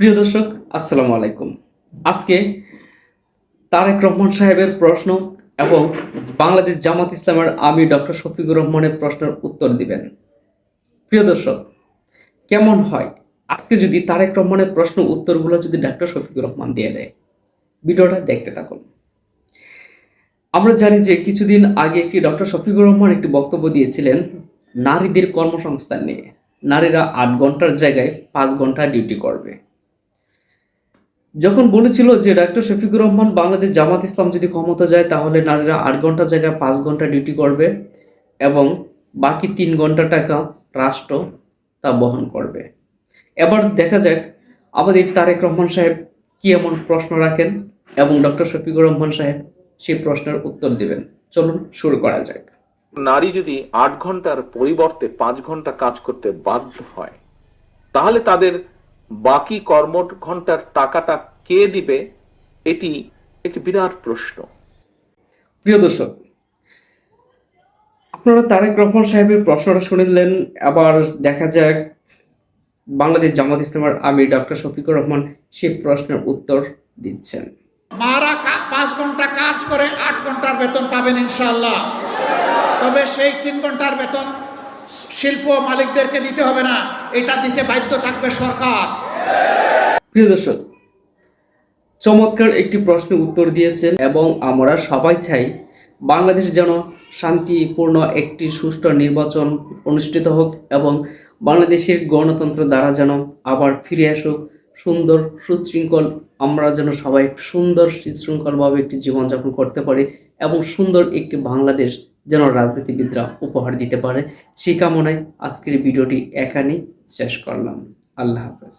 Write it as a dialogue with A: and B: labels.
A: প্রিয় দর্শক, আসসালামু আলাইকুম। আজকে তারেক রহমান সাহেবের প্রশ্ন এবং বাংলাদেশ জামাত ইসলামের আমি ডক্টর শফিকুর রহমানের প্রশ্নের উত্তর দিবেন। প্রিয় দর্শক, কেমন হয় আজকে যদি তারেক রহমানের প্রশ্ন উত্তরগুলো যদি ডক্টর শফিকুর রহমান দিয়ে দেয়? ভিডিওটা দেখতে থাকুন। আমরা জানি যে কিছুদিন আগে একটি ডক্টর শফিকুর রহমান একটি বক্তব্য দিয়েছিলেন নারীদের কর্মসংস্থান নিয়ে। নারীরা আট ঘণ্টার জায়গায় পাঁচ ঘণ্টা ডিউটি করবে। যখন বলেছিল যে ডাক্তার শফিকুর রহমান বাংলাদেশ জামাত ইসলাম যদি ক্ষমতা যায়, তাহলে নারীরা আট ঘণ্টা জায়গায় পাঁচ ঘণ্টা ডিউটি করবে এবং বাকি তিন ঘণ্টা টাকা রাষ্ট্র তা বহন করবে। এবার দেখা যাক আমাদের তারেক রহমান সাহেব কি এমন প্রশ্ন রাখেন এবং ডক্টর শফিকুর রহমান সাহেব সেই প্রশ্নের উত্তর দিবেন। চলুন শুরু করা যাক।
B: নারী যদি আট ঘণ্টার পরিবর্তে পাঁচ ঘণ্টা কাজ করতে বাধ্য হয়, তাহলে তাদের বাকি কর্ম ঘণ্টার টাকাটা কে দিবে এটি একটি বিরাট প্রশ্ন।
A: প্রিয় দর্শক আপনারা তারেক রহমান সাহেবের প্রশ্নটা শুনলেন আবার দেখা যাক বাংলাদেশ জামাত ইসলামের আমি ডক্টর শফিকুর রহমান সেই প্রশ্নের উত্তর দিচ্ছেন।
C: মারা কা- পাঁচ ঘণ্টা কাজ করে আট ঘণ্টার বেতন পাবেন ইনশাল্লাহ তবে সেই তিন ঘণ্টার বেতন শিল্প মালিকদেরকে দিতে হবে না, এটা দিতে বাধ্য থাকবে সরকার।
A: প্রিয় দর্শক, চমৎকার একটি প্রশ্নের উত্তর দিয়েছেন এবং আমরা সবাই চাই বাংলাদেশ যেন শান্তিপূর্ণ একটি সুষ্ঠু নির্বাচন অনুষ্ঠিত হোক এবং বাংলাদেশের গণতন্ত্র দ্বারা যেন আবার ফিরে আসুক। সুন্দর সুশৃঙ্খল, আমরা যেন সবাই সুন্দর সুশৃঙ্খলভাবে একটি জীবনযাপন করতে পারি এবং সুন্দর একটি বাংলাদেশ যেন রাজনীতিবিদরা উপহার দিতে পারে। সেই কামনায় আজকের ভিডিওটি এখানেই শেষ করলাম। আল্লাহ হাফেজ।